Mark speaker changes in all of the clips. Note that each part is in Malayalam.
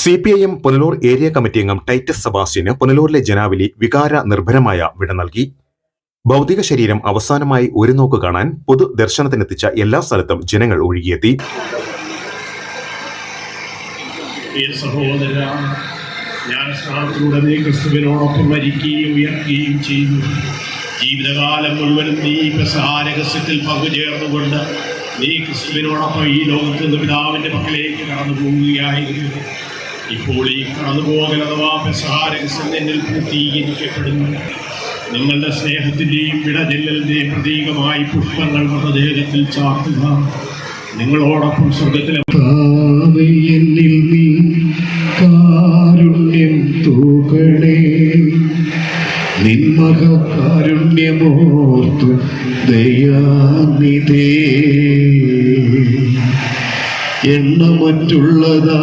Speaker 1: C P I M Punalur area committee അംഗം ടൈറ്റസ് സബാസ്റ്റ്യന് പുനലൂരിലെ ജനാവലി വികാര നിർഭരമായ വിട നൽകി. ഭൗതിക ശരീരം അവസാനമായി ഒരു നോക്ക് കാണാൻ പൊതു ദർശനത്തിനെത്തിച്ച എല്ലാ സ്ഥലത്തും ജനങ്ങൾ ഒഴുകിയെത്തി.
Speaker 2: നീ ക്രിസ്തുവിനോടൊപ്പം മരിക്കുകയും ഉയർക്കുകയും ചെയ്യുന്നു ജീവിതകാലം മുഴുവനും നീ പ്രസാരഹസ്യത്തിൽ പങ്കുചേർന്നുകൊണ്ട് നീ ക്രിസ്തുവിനോടൊപ്പം ഈ ലോകത്ത് നിന്ന് പിതാവിന്റെ മക്കളിലേക്ക് കടന്നു പോവുകയായിരുന്നു ഇപ്പോൾ ഈ കടന്നുപോകൽ അഥവാ പ്രസാരഹസ്യം എന്നിൽ പൂർത്തീകരിക്കപ്പെടുന്നു നിങ്ങളുടെ സ്നേഹത്തിന്റെയും വിടചെല്ലലിന്റെയും പ്രതീകമായി പുഷ്പങ്ങൾ മൃതദേഹത്തിൽ ചാർത്തുക. നിങ്ങളോടൊപ്പം സ്വർഗത്തിലെ
Speaker 3: എന്നിൽ നീ കാരുണ്യം തൂകണേ. നിന്മക കാരുണ്യമോർത്തു ദയാനിതേ എണ്ണമറ്റുള്ളതാ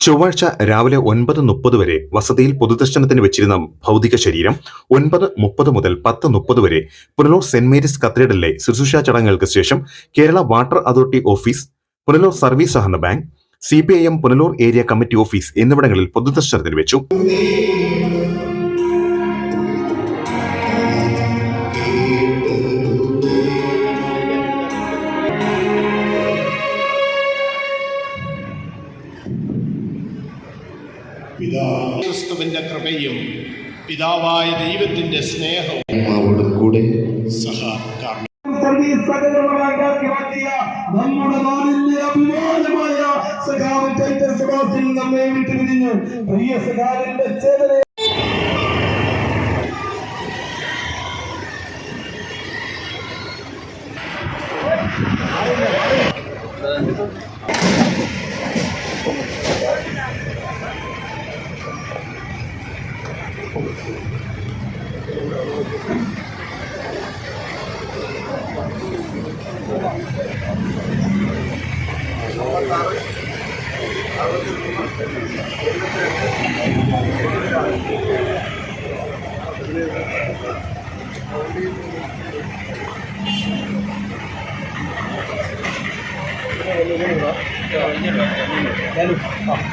Speaker 1: ചൊവ്വാഴ്ച രാവിലെ ഒൻപത് മുപ്പത് വരെ വസതിയിൽ പൊതുദർശനത്തിന് വെച്ചിരുന്ന ഭൗതിക ശരീരം ഒൻപത് മുപ്പത് മുതൽ പത്ത് മുപ്പത് വരെ പുനലൂർ സെന്റ് മേരീസ് കത്തീഡ്രലിലെ ശുശ്രൂഷ ചടങ്ങുകൾക്ക് ശേഷം Kerala water authority office Punalur service സഹകരണ bank C P I M Punalur area committee office എന്നിവിടങ്ങളിൽ പൊതുദർശനത്തിന് വെച്ചു
Speaker 2: പിതാവ് ക്രിസ്തുവിന്റെ കൃപയും പിതാവായ ദൈവത്തിന്റെ സ്നേഹവും
Speaker 3: കൂടെ
Speaker 2: സഹ
Speaker 4: നമ്മുടെ നാടിന്റെ അഭിമാനമായ സഖാവ് ടൈറ്റസ് നമ്മെ വിട്ടുപിരിഞ്ഞു. പ്രിയ സഖാവിന്റെ ചേതന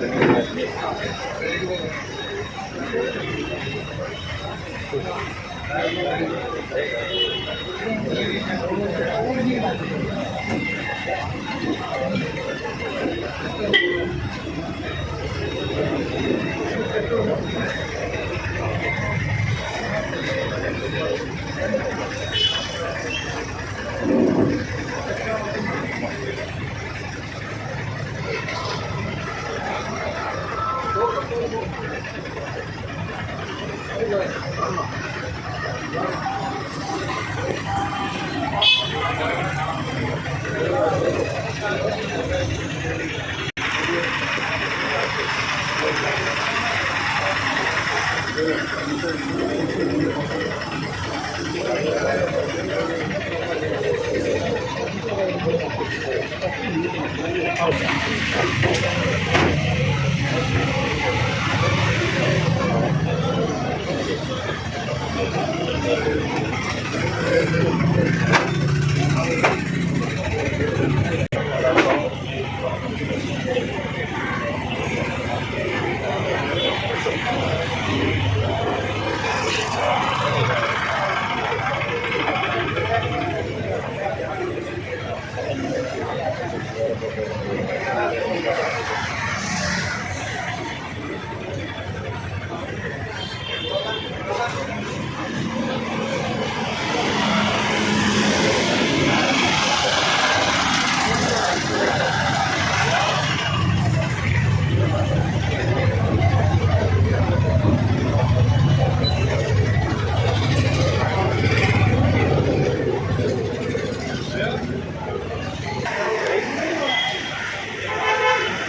Speaker 5: Thank you. Thank you.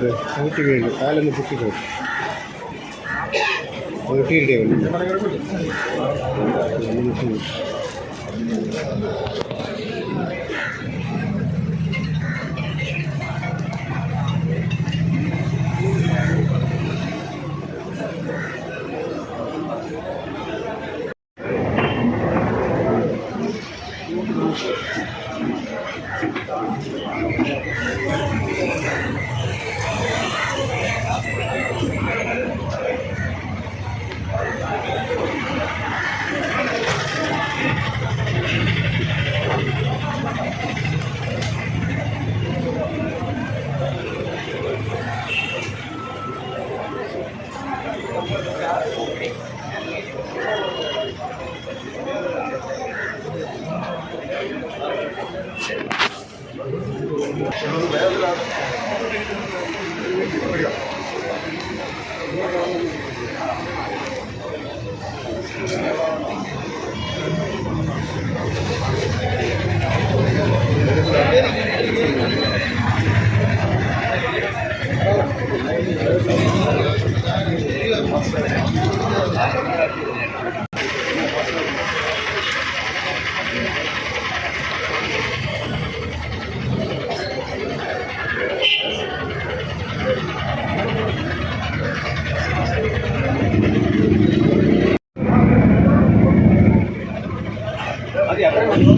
Speaker 5: നൂറ്റിൽ നൂറ്റി വീഴുന്നു കാലൊന്ന് പൊട്ടിക്കോ നൂറ്റിയില്ലേ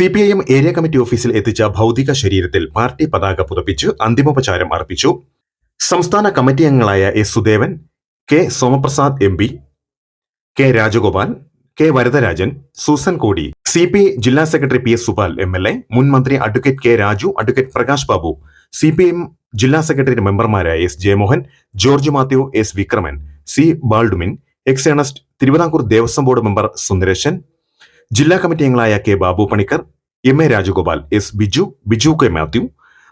Speaker 1: C P I M area committee ഓഫീസിൽ എത്തിച്ച ഭൗതിക ശരീരത്തിൽ പാർട്ടി പതാക പുതപ്പിച്ച് അന്തിമോപചാരം അർപ്പിച്ചു. സംസ്ഥാന കമ്മിറ്റി അംഗങ്ങളായ S Sudevan K Somaprasad M P K Rajagopal K Varadarajan Susan Kodi C P I ജില്ലാ secretary P S Supal M L A മുൻ മന്ത്രി advocate K Raju advocate Prakash Babu C P M ജില്ലാ സെക്രട്ടറി മെമ്പർമാരായ S Jayamohan George Mathew S Vikraman C Baldwin ex Ernest Thiruvithamkoor Devaswom board member Sundaresan ജില്ലാ കമ്മിറ്റി അംഗങ്ങളായ K Babu Panicker M A Rajagopal S Biju Biju K Mathew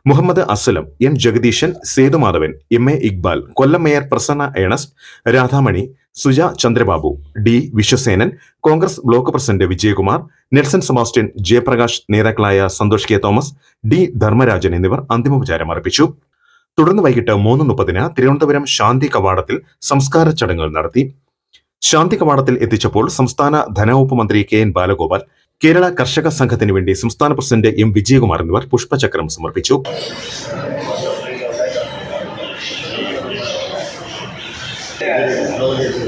Speaker 1: Muhammad Aslam N Jagadeesan Sethumadhavan M A Iqbal Kollam mayor Prasanna Ernest Radhamani Suja Chandrababu D Vishwasenan Congress block president Vijayakumar Nelson Sebastian Jayaprakash നേതാക്കളായ Santhosh K Thomas D Dharmarajan എന്നിവർ അന്തിമോപചാരം അർപ്പിച്ചു. തുടർന്ന് വൈകിട്ട് മൂന്ന് മുപ്പതിന് തിരുവനന്തപുരം ശാന്തി കവാടത്തിൽ സംസ്കാര ചടങ്ങുകൾ നടത്തി. ശാന്തി കവാടത്തിൽ എത്തിച്ചപ്പോൾ സംസ്ഥാന ധനവകുപ്പ് മന്ത്രി കെ എൻ ബാലഗോപാൽ കേരള കർഷക സംഘത്തിന് വേണ്ടി സംസ്ഥാന പ്രസിഡന്റ് എം വിജയകുമാർ എന്നിവർ പുഷ്പചക്രം സമർപ്പിച്ചു
Speaker 6: Thank
Speaker 5: you.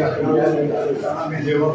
Speaker 5: અમે જેવો